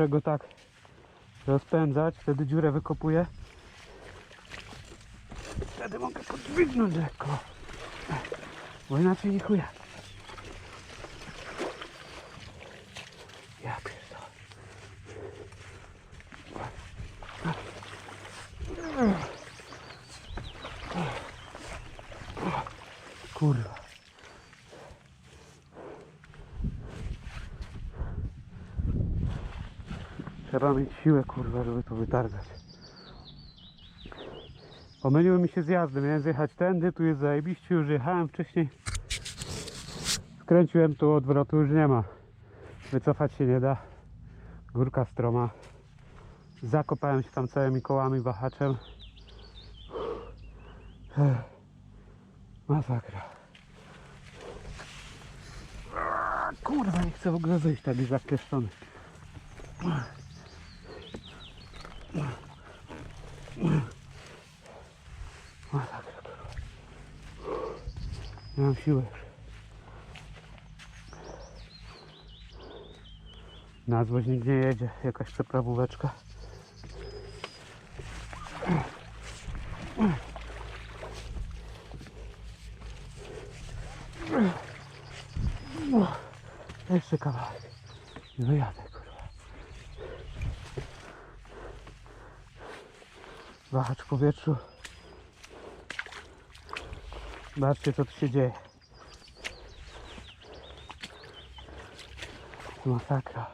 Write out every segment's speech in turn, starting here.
Muszę go tak rozpędzać, wtedy dziurę wykopuję. Wtedy mogę podźwignąć lekko. Bo inaczej nie chuja. Trzeba mieć siłę, kurwa, żeby to wytargać. Pomyliły mi się zjazdy. Miałem zjechać tędy, tu jest zajebiście, już jechałem wcześniej. Skręciłem tu, odwrotu już nie ma. Wycofać się nie da. Górka stroma. Zakopałem się tam całymi kołami, wahaczem. Masakra. Kurwa, nie chcę w ogóle wyjść tak zakleszczony. Masakra, kurwa. Nie mam siły. Na złość nigdzie nie jedzie. Jakaś przeprawóweczka. Jeszcze kawałek. I wyjadę, kurwa. Wahacz powietrzu. Zobaczcie, co tu się dzieje. Masakra.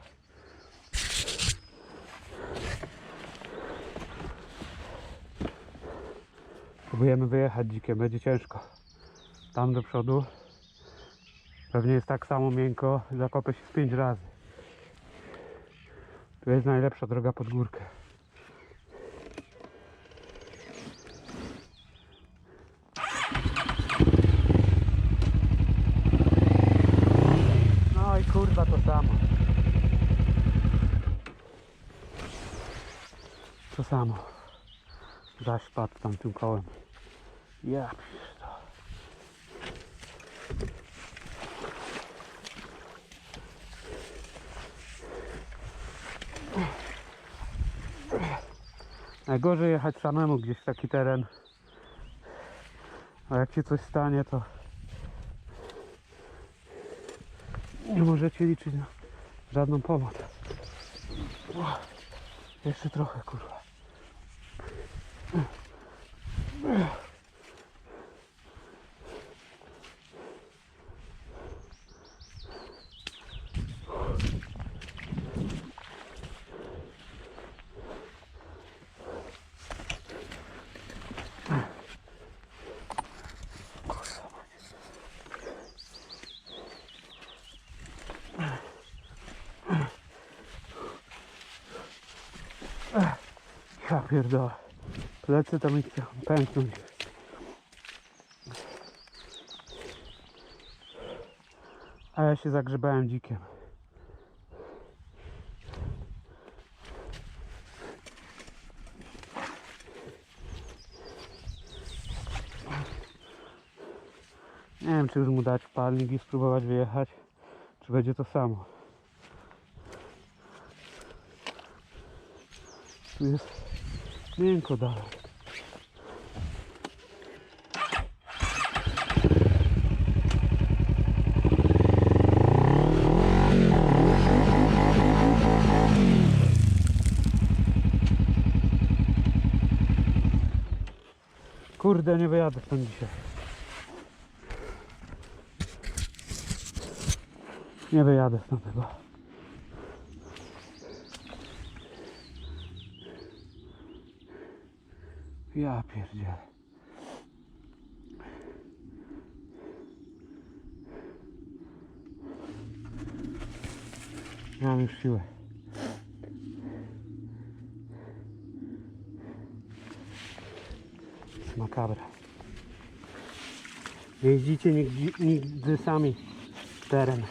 Próbujemy wyjechać dzikiem, będzie ciężko. Tam do przodu. Pewnie jest tak samo miękko, zakopię się z 5 razy. Tu jest najlepsza droga pod górkę. No i kurwa to samo. To samo. Zaś padł tamtym kołem. Ja pierdolę. Najgorzej jechać samemu gdzieś w taki teren. A jak się coś stanie, to nie możecie liczyć na żadną pomoc. Jeszcze trochę, kurwa. Ja pierdolę. Plecy to mi chcą pęknąć. A ja się zagrzebałem dzikiem. Nie wiem, czy już mu dać palnik i spróbować wyjechać, czy będzie to samo. Tu jest miękko dalej. Kurde, nie wyjadę stąd dzisiaj. Nie wyjadę stąd chyba. Ja pierdzielę. Mam już siły. Makabra. Jeździcie nigdy, nigdy sami teren.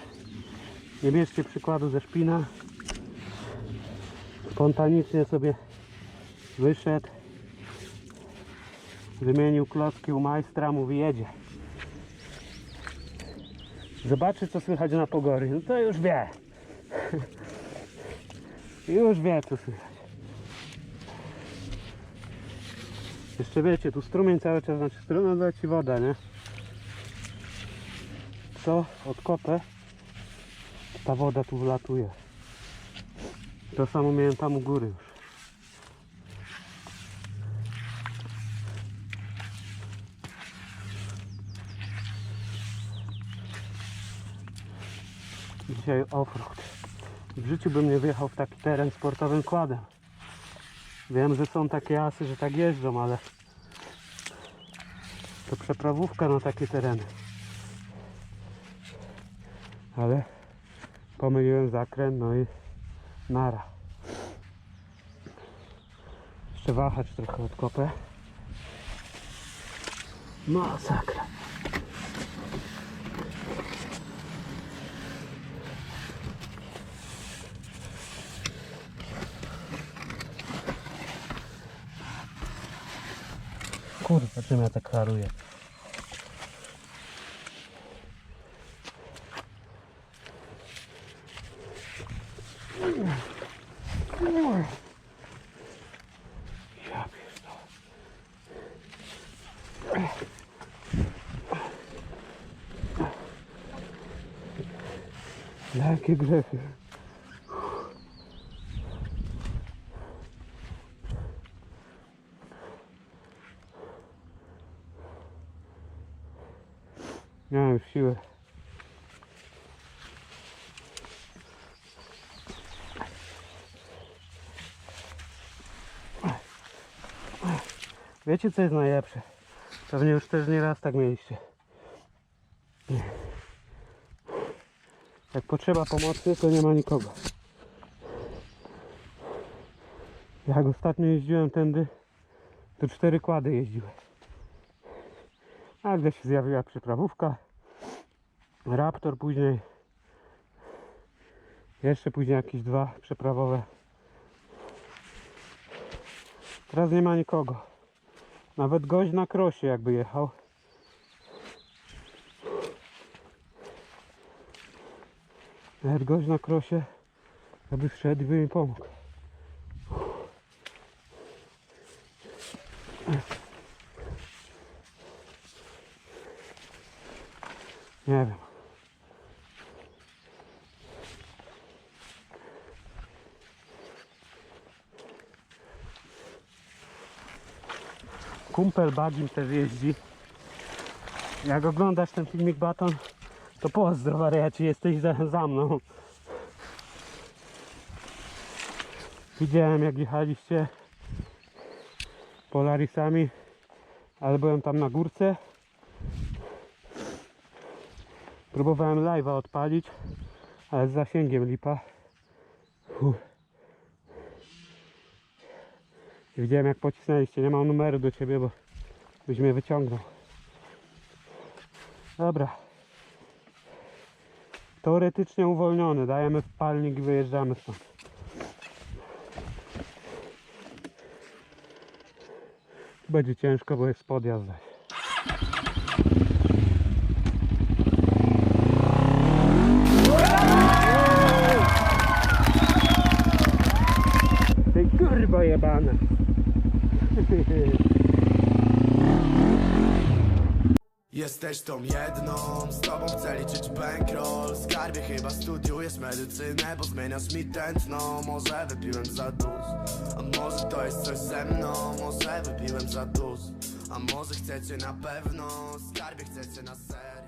Nie bierzcie przykładu ze szpina. Spontanicznie sobie wyszedł. Wymienił klocki u majstra, mówi jedzie. Zobaczy co słychać na pogory, no to już wie. Już wie co słychać. Jeszcze wiecie, tu strumień cały czas, znaczy strumień leci woda, nie? Co odkopę, ta woda tu wlatuje. To samo miałem tam u góry już. Dzisiaj offroad. W życiu bym nie wjechał w taki teren sportowym kładem. Wiem, że są takie asy, że tak jeżdżą, ale to przeprawówka na takie tereny. Ale pomyliłem zakręt, no i nara. Jeszcze wahacz trochę odkopę. Masakra. Kurwa, czym ja tak haruję? Ja pierdolę. Jakie grzechy. Nie mam już siły. Wiecie co jest najlepsze? Pewnie już też nie raz tak mieliście. Jak potrzeba pomocy, to nie ma nikogo. Jak ostatnio jeździłem tędy, to cztery kłady jeździły. A gdy się zjawiła przyprawówka, Raptor później, jeszcze później jakieś dwa przeprawowe. Teraz nie ma nikogo. Nawet gość na krosie jakby jechał. Nawet gość na krosie, aby wszedł i by mi pomógł. Nie wiem. Kumpel Bagim też jeździ. Jak oglądasz ten filmik Baton, to pozdro wariacie, jesteś za, za mną. Widziałem jak jechaliście Polarisami, ale byłem tam na górce. Próbowałem live'a odpalić, ale z zasięgiem lipa. Widziałem jak pocisnęliście. Nie mam numeru do ciebie, bo byś mnie wyciągnął. Dobra. Teoretycznie uwolniony. Dajemy w palnik i wyjeżdżamy stąd. Będzie ciężko, bo jest podjazd Jesteś tą jedną, z tobą chcę liczyć bankroll. Skarbie chyba studiujesz medycynę, bo zmieniasz mi tętno. Może wypiłem za dużo, a może to jest coś ze mną. Może wypiłem za dużo, a może chcecie na pewno. Skarbie chcecie na serio